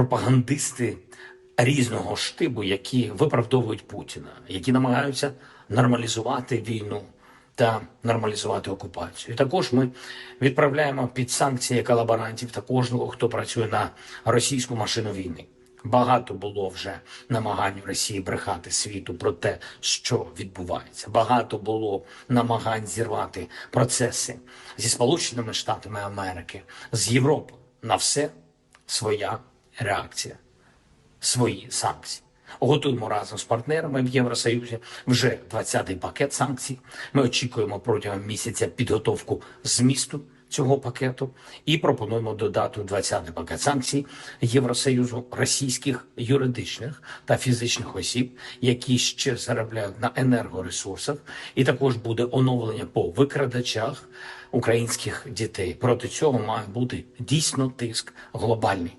пропагандисти різного штибу, які виправдовують Путіна, які намагаються нормалізувати війну та нормалізувати окупацію. Також ми відправляємо під санкції колаборантів та кожного, хто працює на російську машину війни. Багато було вже намагань Росії брехати світу про те, що відбувається. Багато було намагань зірвати процеси зі Сполученими Штатами Америки, з Європи. На все своя реакція, свої санкції. Готуємо разом з партнерами в Євросоюзі вже 20-й пакет санкцій. Ми очікуємо протягом місяця підготовку змісту цього пакету і пропонуємо додати у 20-й пакет санкцій Євросоюзу російських юридичних та фізичних осіб, які ще заробляють на енергоресурсах, і також буде оновлення по викрадачах українських дітей. Проти цього має бути дійсно тиск глобальний.